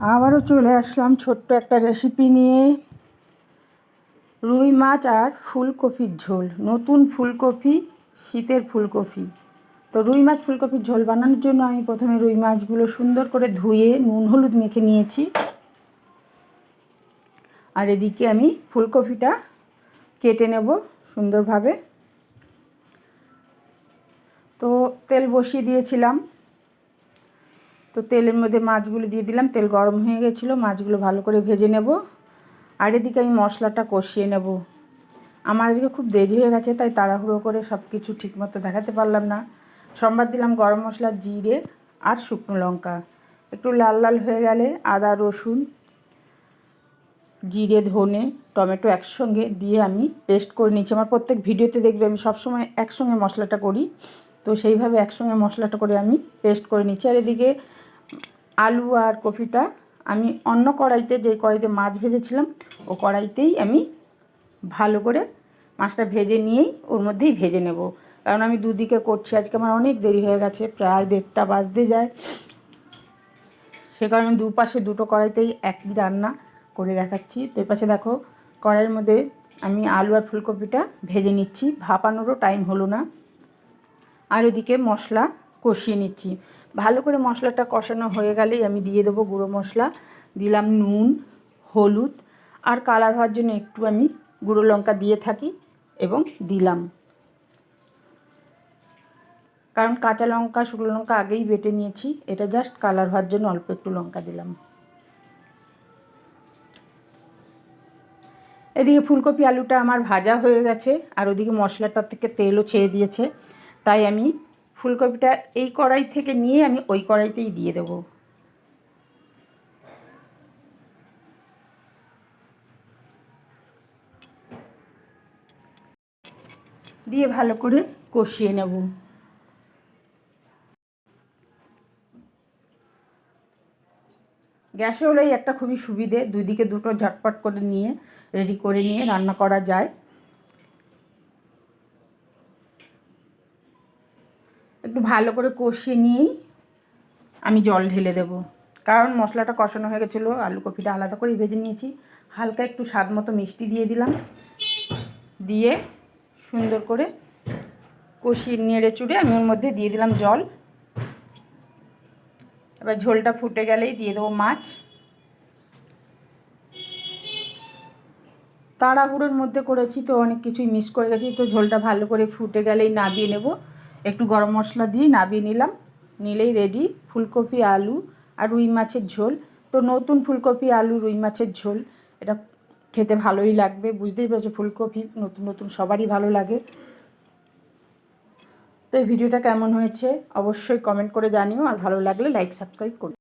আবারও চলে আসলাম ছোট্ট একটা রেসিপি নিয়ে। রুই মাছ আর ফুলকপির ঝোল, নতুন ফুলকপি, শীতের ফুলকপি। তো রুই মাছ, ফুলকপির ঝোল বানানোর জন্য আমি প্রথমে রুই মাছগুলো সুন্দর করে ধুয়ে নুন, হলুদ মেখে নিয়েছি। আর এদিকে আমি ফুলকপিটা কেটে নেব সুন্দরভাবে। তো তেল বসিয়ে দিয়েছিলাম। তো তেলের মধ্যে মাছগুলো দিয়ে দিলাম, তেল গরম হয়ে গেছিল, মাছগুলো ভালো করে ভেজে নেব। আর এদিকে আমি মশলাটা কষিয়ে নেব। আমার আজকে খুব দেরি হয়ে গেছে, তাই তাড়াহুড়ো করে সব কিছু ঠিকমতো দেখাতে পারলাম না। সোমবার দিলাম গরম মশলা, জিরে আর শুকনো লঙ্কা। একটু লাল লাল হয়ে গেলে আদা, রসুন, জিরে, ধনে, টমেটো একসঙ্গে দিয়ে আমি পেস্ট করে নিচ্ছি আমার প্রত্যেক ভিডিওতে দেখবে আমি সবসময় একসঙ্গে মশলাটা করি। তো সেইভাবে একসঙ্গে মশলাটা করে আমি পেস্ট করে নিচ্ছি আর এদিকে আলু আর কপিটা আমি অন্য কড়াইতে যে কড়াইতে মাছ ভেজেছিলাম, ও কড়াইতেই আমি ভালো করে মাছটা ভেজে নিয়েই ওর মধ্যেই ভেজে নেব। কারণ আমি দুদিকে করছি, আজকে আমার অনেক দেরি হয়ে গেছে, প্রায় দেড়টা বাজতে যায়। সে কারণে দুপাশে দুটো কড়াইতেই একই রান্না করে দেখাচ্ছি। তো পাশে দেখো, কড়াইয়ের মধ্যে আমি আলু আর ফুলকপিটা ভেজে নিচ্ছি। ভাপানোরও টাইম হলো না। আর এদিকে মশলা কষিয়ে নিচ্ছি। ভালো করে মশলাটা কষানো হয়ে গেলেই আমি দিয়ে দেবো গুঁড়ো মশলা, দিলাম নুন, হলুদ, আর কালার হওয়ার জন্য একটু আমি গুঁড়ো লঙ্কা দিয়ে থাকি এবং দিলাম। কারণ কাঁচা লঙ্কা, শুকনো লঙ্কা আগেই বেটে নিয়েছি, এটা জাস্ট কালার হওয়ার জন্য অল্প একটু লঙ্কা দিলাম। এদিকে ফুলকপি, আলুটা আমার ভাজা হয়ে গেছে, আর ওদিকে মশলাটার থেকে তেলও ছেড়ে দিয়েছে, তাই আমি ফুলকপিটা এই কড়াই থেকে নিয়ে আমি ওই কড়াইতেই দিয়ে দেব। দিয়ে ভালো করে কষিয়ে নেব। গ্যাসে হলেই একটা খুবই সুবিধে, দুদিকে দুটো ঝটপট করে নিয়ে রেডি করে নিয়ে রান্না করা যায়। একটু ভালো করে কষিয়ে নিয়েই আমি জল ঢেলে দেব। কারণ মশলাটা কষানো হয়ে গেছিল, আলু কপিটা আলাদা করে ভেজে নিয়েছি। হালকা একটু স্বাদ মতো মিষ্টি দিয়ে দিলাম। দিয়ে সুন্দর করে কষিয়ে নেড়ে চুড়ে আমি ওর মধ্যে দিয়ে দিলাম জল। এবার ঝোলটা ফুটে গেলেই দিয়ে দেবো মাছ। তাড়াহুড়োর মধ্যে করেছি তো অনেক কিছুই মিস করে গেছি। তো ঝোলটা ভালো করে ফুটে গেলেই নাবিয়ে নেব। একটু গরম মশলা দিয়ে নাবিয়ে নিলাম। নিলেই রেডি ফুলকপি, আলু আর রুই মাছের ঝোল। তো নতুন ফুলকপি, আলু, রুই মাছের ঝোল, এটা খেতে ভালোই লাগবে। বুঝতেই পারছ ফুলকপি নতুন নতুন সবারই ভালো লাগে। তো এই ভিডিওটা কেমন হয়েছে অবশ্যই কমেন্ট করে জানিও আর ভালো লাগলে লাইক সাবস্ক্রাইব করো।